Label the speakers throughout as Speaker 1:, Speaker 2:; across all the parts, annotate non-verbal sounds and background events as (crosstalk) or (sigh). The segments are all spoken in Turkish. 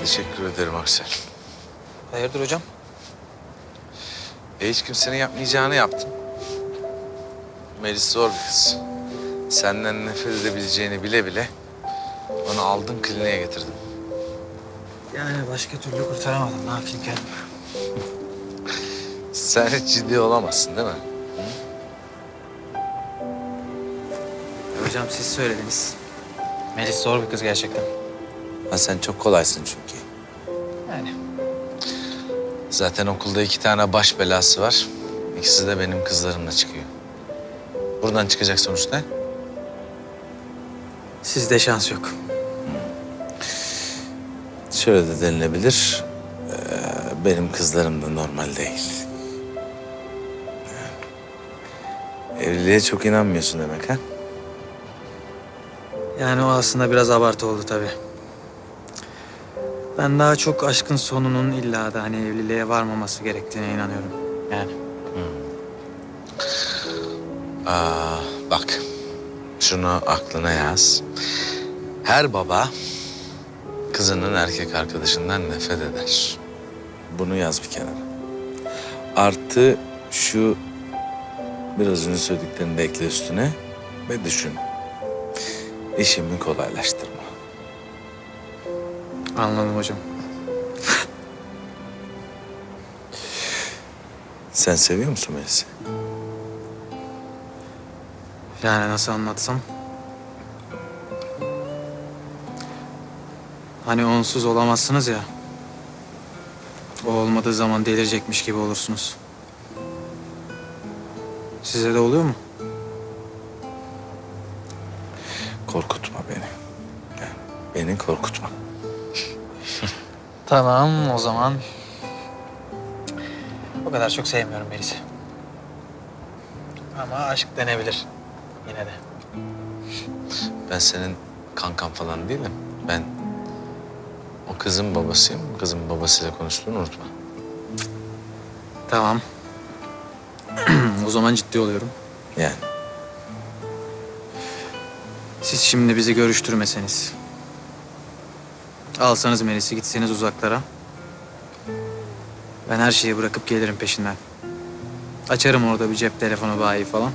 Speaker 1: Teşekkür ederim Aksel.
Speaker 2: Hayırdır hocam?
Speaker 1: E hiç kimsenin yapmayacağını yaptım. Melis zor bir kız. Senden nefret edebileceğini bile bile onu aldın kliniğe getirdim.
Speaker 2: Yani başka türlü kurtaramadım. Ne yapayım kendim? (laughs)
Speaker 1: Sen hiç ciddi olamazsın değil mi?
Speaker 2: E hocam siz söylediniz. Melis zor bir kız gerçekten.
Speaker 1: Ha sen çok kolaysın çünkü.
Speaker 2: Yani.
Speaker 1: Zaten okulda iki tane baş belası var. İkisi de benim kızlarımla çıkıyor. Buradan çıkacak sonuç ne?
Speaker 2: Sizde şans yok.
Speaker 1: Şöyle de denilebilir. ee, benim kızlarım da normal değil. Evliliğe çok inanmıyorsun demek ha?
Speaker 2: Yani o aslında biraz abartı oldu tabii. Ben daha çok aşkın sonunun illa da hani evliliğe varmaması gerektiğine inanıyorum. Yani.
Speaker 1: Aa, bak, şunu aklına yaz. Her baba kızının erkek arkadaşından nefret eder. Bunu yaz bir kenara. Artı şu biraz önce söylediklerini de ekle üstüne ve düşün. İşimi kolaylaştırma.
Speaker 2: Anladım hocam.
Speaker 1: Sen seviyor musun Melis'i?
Speaker 2: Yani nasıl anlatsam? Hani onsuz olamazsınız ya. O olmadığı zaman delirecekmiş gibi olursunuz. Size de oluyor mu?
Speaker 1: Korkutma beni. Beni korkutma.
Speaker 2: Tamam o zaman. O kadar çok sevmiyorum Melis'i. Ama aşk denebilir yine de.
Speaker 1: Ben senin kankan falan değilim. Ben o kızın babasıyım. Kızın babasıyla konuştuğunu unutma.
Speaker 2: Tamam. (clears throat) o zaman ciddi oluyorum.
Speaker 1: Yani
Speaker 2: Siz şimdi bizi görüştürmeseniz. Alsanız Melis'i gitseniz uzaklara. Ben her şeyi bırakıp gelirim peşinden. Açarım orada bir cep telefonu bayi falan.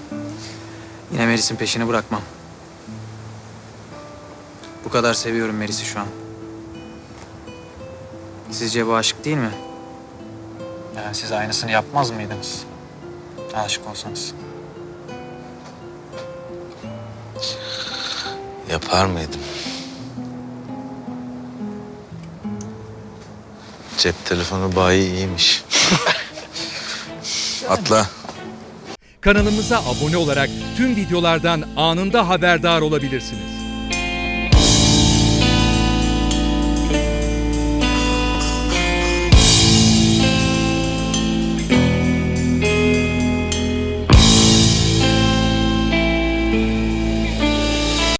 Speaker 2: Yine Melis'in peşini bırakmam. Bu kadar seviyorum Melis'i şu an. Sizce bu aşık değil mi? Yani siz aynısını yapmaz mıydınız? Aşık olsanız.
Speaker 1: yapar mıydım? Cep telefonu bayi iyiymiş. (laughs) Atla.
Speaker 3: Kanalımıza abone olarak tüm videolardan anında haberdar olabilirsiniz.